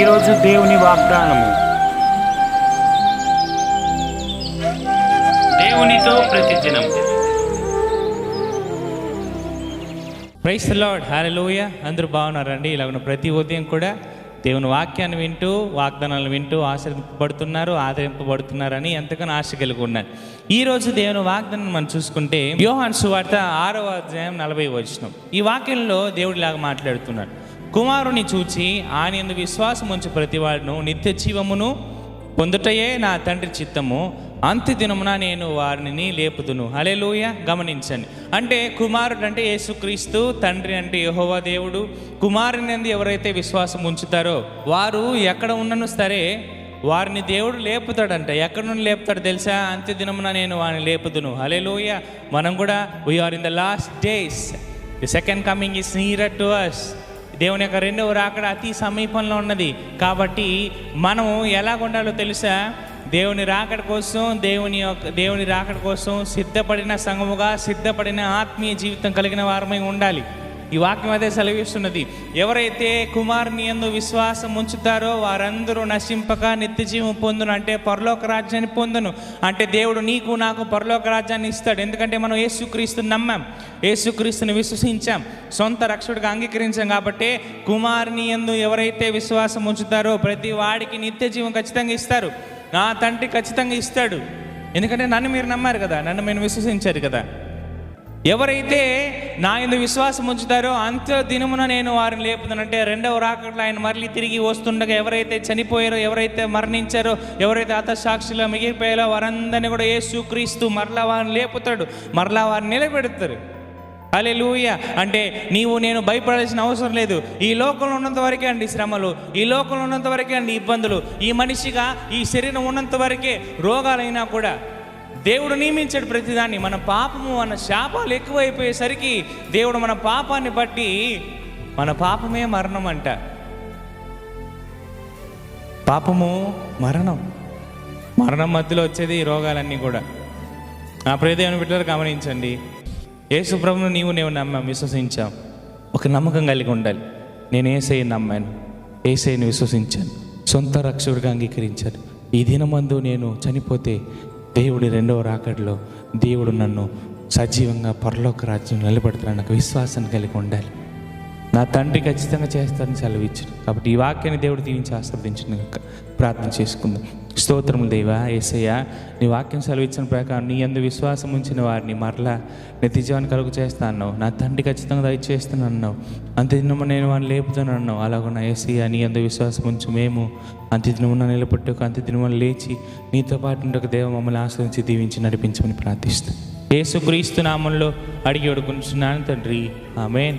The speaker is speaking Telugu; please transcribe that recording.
ఈరోజు దేవుని వాగ్దానము. దేవునితో ప్రతిదినం. ప్రైస్ లార్డ్ హల్లెలూయ అందరూ బాగున్నారండి. ఇలాగ ప్రతి ఉదయం కూడా దేవుని వాక్యాన్ని వింటూ వాగ్దానాలు వింటూ ఆశ్రయింపబడుతున్నారు ఆదరింపబడుతున్నారని ఎంతగానో ఆశ కలిగి ఉన్నాను ఈ రోజు దేవుని వాగ్దానం మనం చూసుకుంటే యోహాన్ సువార్త ఆరవ అధ్యాయం నలభై వచనం. ఈ వాక్యంలో దేవుడు ఇలాగ మాట్లాడుతున్నాడు. కుమారుని చూచి ఆయన యందు విశ్వాసం ఉంచి ప్రతివాడును నిత్య జీవమును పొందుటయే నా తండ్రి చిత్తము. అంత్య దినమున నేను వారిని లేపుదును. హలేలుయ గమనించండి. అంటే కుమారుడు అంటే యేసుక్రీస్తు తండ్రి అంటే యహోవా దేవుడు. కుమారుని అందు ఎవరైతే విశ్వాసం ఉంచుతారో వారు ఎక్కడ ఉన్నను సరే వారిని దేవుడు లేపుతాడంట. ఎక్కడ నుండి లేపుతాడు తెలుసా? అంత్య దినమున నేను వారిని లేపుదును. హలేలుయ మనం కూడా we are in the last days the second coming is near to us దేవుని యొక్క రెండవ రాకడ అతి సమీపంలో ఉన్నది. కాబట్టి మనం ఎలా ఉండాలో తెలుసా? దేవుని రాకడ కోసం దేవుని యొక్క దేవుని రాకడ కోసం సిద్ధపడిన సంఘముగా సిద్ధపడిన ఆత్మీయ జీవితం కలిగిన వారమై ఉండాలి. ఈ వాక్యం అదే సెలవిస్తున్నది. ఎవరైతే కుమారుని ఎందు విశ్వాసం ఉంచుతారో వారందరూ నశింపక నిత్యజీవం పొందును. అంటే పరలోక రాజ్యాన్ని పొందును. అంటే దేవుడు నీకు నాకు పరలోక రాజ్యాన్ని ఇస్తాడు. ఎందుకంటే మనం యేసుక్రీస్తుని నమ్మాం. యేసుక్రీస్తుని విశ్వసించాం. సొంత రక్షకుడిగా అంగీకరించాం కాబట్టి కుమారుని ఎందు ఎవరైతే విశ్వాసం ఉంచుతారో ప్రతి వాడికి నిత్య జీవం ఖచ్చితంగా ఇస్తారు. నా తండ్రి ఖచ్చితంగా ఇస్తాడు. ఎందుకంటే నన్ను మీరు నమ్మారు కదా. నన్ను మీరు విశ్వసించారు కదా. ఎవరైతే నా ఎందు విశ్వాసం ఉంచుతారో అంత్య దినమున నేను వారిని లేపుతానంటే రెండవ రాకట్లో ఆయన మరలి తిరిగి వస్తుండగా ఎవరైతే చనిపోయారో ఎవరైతే మరణించారో ఎవరైతే అతసాక్షిలో మిగిలిపోయారో వారందరినీ కూడా యేసు క్రీస్తు మరలా వారిని లేపుతాడు మరలా వారిని నిలబెడతారు అలే లూయ అంటే నీవు నేను భయపడాల్సిన అవసరం లేదు. ఈ లోకంలో ఉన్నంత వరకే అండి శ్రమలు ఈ లోకంలో ఉన్నంత వరకే అండి ఇబ్బందులు. ఈ మనిషిగా ఈ శరీరం ఉన్నంత వరకే రోగాలైనా కూడా దేవుడు నియమించాడు ప్రతిదాన్ని. మన పాపము మన శాపాలు ఎక్కువైపోయేసరికి దేవుడు మన పాపాన్ని బట్టి మన పాపమే మరణం అంట. పాపము మరణం. మరణం మధ్యలో వచ్చేది ఈ రోగాలన్నీ కూడా. నా ప్రియదేవుని బిడ్డలు గమనించండి. యేసు ప్రభును నీవు నేను నమ్మాం విశ్వసించాం. ఒక నమ్మకం కలిగి ఉండాలి. నేను ఏసైని నమ్మాను. ఏసైని విశ్వసించాను. సొంత రక్షకుడిగా అంగీకరించాను. ఈ దినమందు నేను చనిపోతే దేవుడి రెండవ రాకడలో దేవుడు నన్ను సజీవంగా పరలోక రాజ్యం నిలబెడతాను నాకు విశ్వాసాన్ని కలిగి ఉండాలి. నా తండ్రి ఖచ్చితంగా చేస్తారని సెలవిచ్చాడు. కాబట్టి ఈ వాక్యాన్ని దేవుడు దీవించి ఆస్వాదించిన ప్రార్థన చేసుకుందాం. స్తోత్రము దేవా ఏసయ్య నీ వాక్యం సెలవిచ్చిన ప్రకారం నీ అందు విశ్వాసం ఉంచిన వారిని మరలా నిత్యజీవాన్ని కలుగు చేస్తాను నా తండ్రి ఖచ్చితంగా దయచేస్తాను అన్నావు అంత్యదినము నేను వాడిని లేపుతాను అన్నావు అలాగ ఏసయ్య నీ అందు విశ్వాసం ఉంచి. మేము అంత్యదినమున నిలబట్టుకు అంత్యదినమున లేచి నీతో పాటు ఉండక దేవ మమ్మల్ని ఆశ్రయించి దీవించి నడిపించమని ప్రార్థిస్తాను ఏసుక్రీస్తు నామంలో అడిగి అడుగుతున్నాను తండ్రి. ఆమెన్.